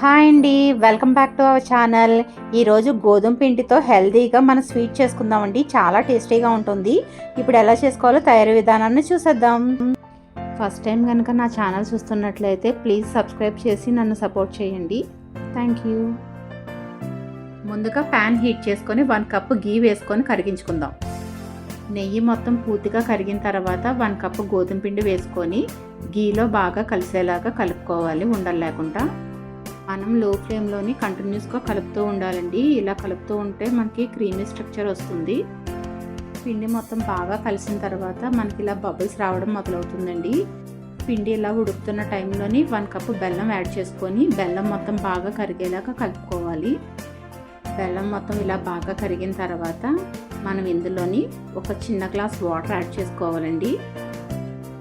Hi అండి welcome back to our channel. ఈరోజు గోధుమ పిండితో హెల్తీగా మనం స్వీట్ చేసుకుందామండి. చాలా టేస్టీగా ఉంటుంది. ఇప్పుడు ఎలా చేసుకోవాలో తయారీ విధానాన్ని చూసేద్దాం. ఫస్ట్ టైం కనుక నా ఛానల్ చూస్తున్నట్లయితే ప్లీజ్ సబ్స్క్రైబ్ చేసి నన్ను సపోర్ట్ చేయండి. Thank you. ముందుగా ప్యాన్ హీట్ చేసుకొని వన్ కప్ గీ వేసుకొని కరిగించుకుందాం. నెయ్యి మొత్తం పూర్తిగా కరిగిన తర్వాత వన్ కప్ గోధుమ పిండి వేసుకొని గీలో బాగా కలిసేలాగా కలుపుకోవాలి ఉండలు లేకుండా. మనం లో ఫ్లేమ్లోని కంటిన్యూస్గా కలుపుతూ ఉండాలండి. ఇలా కలుపుతూ ఉంటే మనకి క్రీమీ స్ట్రక్చర్ వస్తుంది. పిండి మొత్తం బాగా కలిసిన తర్వాత మనకి ఇలా బబుల్స్ రావడం మొదలవుతుందండి. పిండి ఇలా ఉడుకుతున్న టైంలోని వన్ కప్ బెల్లం యాడ్ చేసుకొని బెల్లం మొత్తం బాగా కరిగేలాగా కలుపుకోవాలి. బెల్లం మొత్తం ఇలా బాగా కరిగిన తర్వాత మనం ఇందులోని ఒక చిన్న గ్లాస్ వాటర్ యాడ్ చేసుకోవాలండి.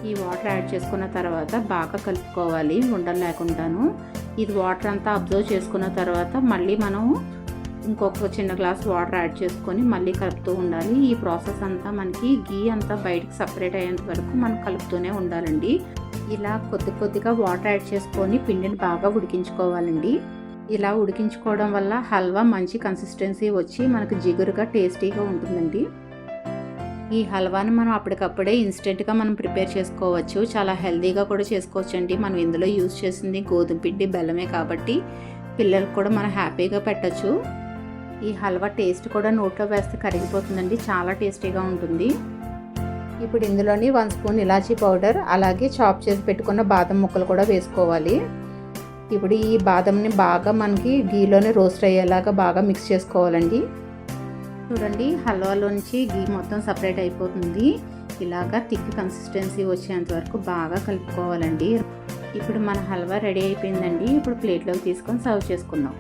ఈ వాటర్ యాడ్ చేసుకున్న తర్వాత బాగా కలుపుకోవాలి ఉండలు లేకుండాను. ఇది వాటర్ అంతా అబ్జర్వ్ చేసుకున్న తర్వాత మళ్ళీ మనం ఇంకొక చిన్న గ్లాస్ వాటర్ యాడ్ చేసుకొని మళ్ళీ కలుపుతూ ఉండాలి. ఈ ప్రాసెస్ అంతా మనకి గీ అంతా బయటకు సపరేట్ అయ్యేంత వరకు మనం కలుపుతూనే ఉండాలండి. ఇలా కొద్ది కొద్దిగా వాటర్ యాడ్ చేసుకొని పిండిని బాగా ఉడికించుకోవాలండి. ఇలా ఉడికించుకోవడం వల్ల హల్వా మంచి కన్సిస్టెన్సీ వచ్చి మనకు జిగురుగా టేస్టీగా ఉంటుందండి. ఈ హల్వాని మనం అప్పటికప్పుడే ఇన్స్టెంట్గా మనం ప్రిపేర్ చేసుకోవచ్చు. చాలా హెల్తీగా కూడా చేసుకోవచ్చు అండి మనం ఇందులో యూజ్ చేసింది గోధుమ పిండి బెల్లమే కాబట్టి పిల్లలకు కూడా మనం హ్యాపీగా పెట్టచ్చు. ఈ హల్వా టేస్ట్ కూడా నోట్లో వేస్తే కరిగిపోతుందండి. చాలా టేస్టీగా ఉంటుంది. ఇప్పుడు ఇందులోని వన్ స్పూన్ ఇలాచీ పౌడర్ అలాగే చాప్ చేసి పెట్టుకున్న బాదం ముక్కలు కూడా వేసుకోవాలి. ఇప్పుడు ఈ బాదంని బాగా మనకి గీలోనే రోస్ట్ అయ్యేలాగా బాగా మిక్స్ చేసుకోవాలండి. చూడండి హల్వాలోంచి గీ మొత్తం సపరేట్ అయిపోతుంది. ఇలాగా థిక్ కన్సిస్టెన్సీ వచ్చేంత వరకు బాగా కలుపుకోవాలండి. ఇప్పుడు మన హల్వా రెడీ అయిపోయిందండి. ఇప్పుడు ప్లేట్లోకి తీసుకొని సర్వ్ చేసుకుందాం.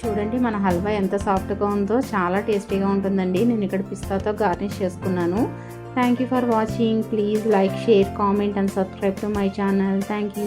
చూడండి మన హల్వా ఎంత సాఫ్ట్గా ఉందో చాలా టేస్టీగా ఉంటుందండి. నేను ఇక్కడ పిస్తాతో గార్నిష్ చేసుకున్నాను. Thank you for watching please like share comment and subscribe to my channel thank you